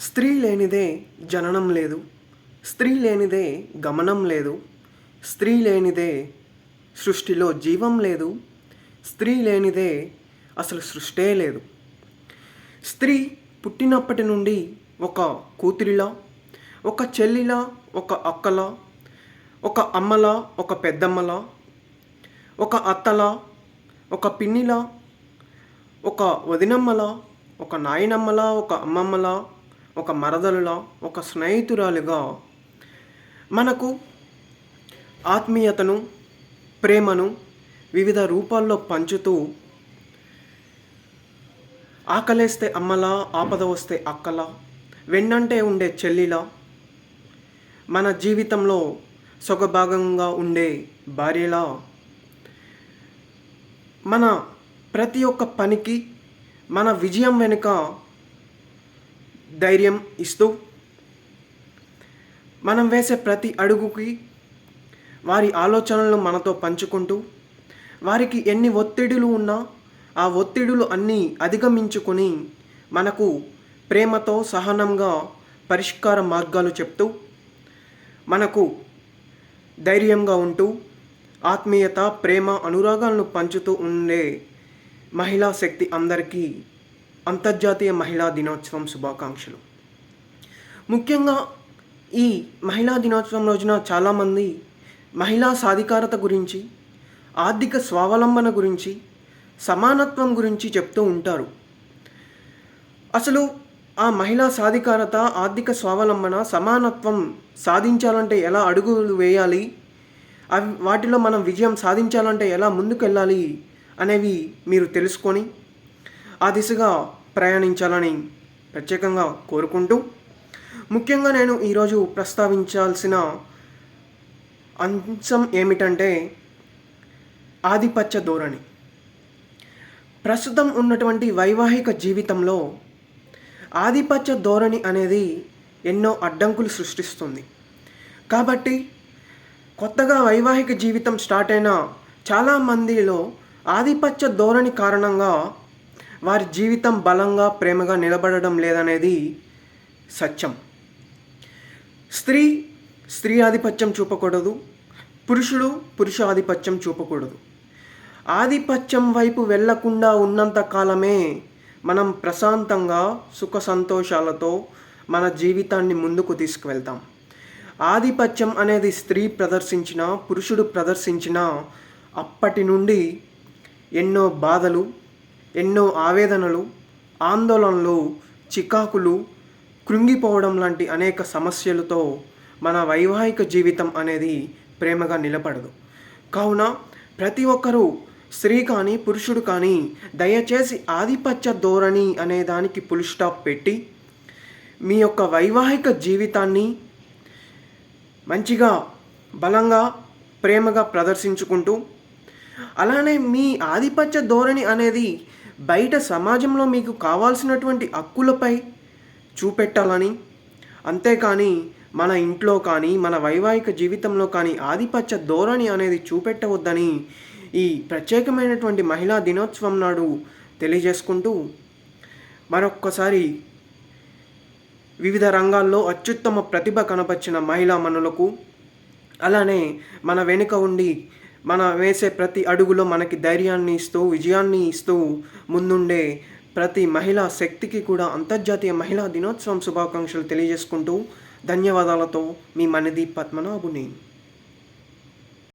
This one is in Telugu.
స్త్రీ లేనిదే జననం లేదు. స్త్రీ లేనిదే గమనం లేదు. స్త్రీ లేనిదే సృష్టిలో జీవం లేదు. స్త్రీ లేనిదే అసలు సృష్టే లేదు. స్త్రీ పుట్టినప్పటి నుండి ఒక కూతురిలా ఒక చెల్లిలా ఒక అక్కలా ఒక అమ్మలా ఒక పెద్దమ్మలా ఒక అత్తలా ఒక పిన్నిలా ఒక వదినమ్మలా ఒక నాయనమ్మలా ఒక అమ్మమ్మలా ఒక మరదలులా ఒక స్నేహితురాలుగా మనకు ఆత్మీయతను ప్రేమను వివిధ రూపాల్లో పంచుతూ ఆకలేస్తే అమ్మలా ఆపద వస్తే అక్కలా వెన్నంటే ఉండే చెల్లిలా మన జీవితంలో సొగభాగంగా ఉండే భార్యలా మన ప్రతి ఒక్క పనికి మన విజయం వెనుక ధైర్యం ఇస్తూ మనం వేసే ప్రతి అడుగుకి వారి ఆలోచనలను మనతో పంచుకుంటూ వారికి ఎన్ని ఒత్తిడులు ఉన్నా ఆ ఒత్తిడులు అన్నీ అధిగమించుకొని మనకు ప్రేమతో సహనంగా పరిష్కార మార్గాలు చెప్తూ మనకు ధైర్యంగా ఉంటూ ఆత్మీయత ప్రేమ అనురాగాలను పంచుతూ ఉండే మహిళా శక్తి అందరికీ అంతర్జాతీయ మహిళా దినోత్సవం శుభాకాంక్షలు. ముఖ్యంగా ఈ మహిళా దినోత్సవం రోజున చాలామంది మహిళా సాధికారత గురించి ఆర్థిక స్వావలంబన గురించి సమానత్వం గురించి చెప్తూ ఉంటారు. అసలు ఆ మహిళా సాధికారత ఆర్థిక స్వావలంబన సమానత్వం సాధించాలంటే ఎలా అడుగులు వేయాలి? అవి వాటిలో మనం విజయం సాధించాలంటే ఎలా ముందుకెళ్ళాలి? అనేవి మీరు తెలుసుకొని ఆ దిశగా ప్రయాణించాలని ప్రత్యేకంగా కోరుకుంటూ ముఖ్యంగా నేను ఈరోజు ప్రస్తావించాల్సిన అంశం ఏమిటంటే ఆధిపత్య ధోరణి. ప్రస్తుతం ఉన్నటువంటి వైవాహిక జీవితంలో ఆధిపత్య ధోరణి అనేది ఎన్నో అడ్డంకులు సృష్టిస్తుంది. కాబట్టి కొత్తగా వైవాహిక జీవితం స్టార్ట్ అయిన చాలామందిలో ఆధిపత్య ధోరణి కారణంగా వారి జీవితం బలంగా ప్రేమగా నిలబడడం లేదనేది సత్యం. స్త్రీ స్త్రీ ఆధిపత్యం చూపకూడదు పురుషుడు పురుష ఆధిపత్యం చూపకూడదు. ఆధిపత్యం వైపు వెళ్ళకుండా ఉన్నంత కాలమే మనం ప్రశాంతంగా సుఖ సంతోషాలతో మన జీవితాన్ని ముందుకు తీసుకువెళ్తాం. ఆధిపత్యం అనేది స్త్రీ ప్రదర్శించిన పురుషుడు ప్రదర్శించిన అప్పటి నుండి ఎన్నో బాధలు ఎన్నో ఆవేదనలు ఆందోళనలు చికాకులు కృంగిపోవడం లాంటి అనేక సమస్యలతో మన వైవాహిక జీవితం అనేది ప్రేమగా నిలబడదు. కావున ప్రతి ఒక్కరూ స్త్రీ కానీ పురుషుడు కానీ దయచేసి ఆధిపత్య ధోరణి అనే దానికి పుల్ స్టాప్ పెట్టి మీ యొక్క వైవాహిక జీవితాన్ని మంచిగా బలంగా ప్రేమగా ప్రదర్శించుకుంటూ అలానే మీ ఆధిపత్య ధోరణి అనేది బయట సమాజంలో మీకు కావాల్సినటువంటి హక్కులపై చూపెట్టాలని. అంతేకాని మన ఇంట్లో కానీ మన వైవాహిక జీవితంలో కానీ ఆధిపత్య ధోరణి అనేది చూపెట్టవద్దని ఈ ప్రత్యేకమైనటువంటి మహిళా దినోత్సవం నాడు తెలియజేసుకుంటూ మరొక్కసారి వివిధ రంగాల్లో అత్యుత్తమ ప్రతిభ కనపరిచిన మహిళా మనులకు అలానే మన వెనుక ఉండి మనం వేసే ప్రతి అడుగులో మనకి ధైర్యాన్ని ఇస్తూ విజయాన్ని ఇస్తూ ముందుండే ప్రతి మహిళా శక్తికి కూడా అంతర్జాతీయ మహిళా దినోత్సవం శుభాకాంక్షలు తెలియజేసుకుంటూ ధన్యవాదాలతో మీ మనది పద్మనాభుని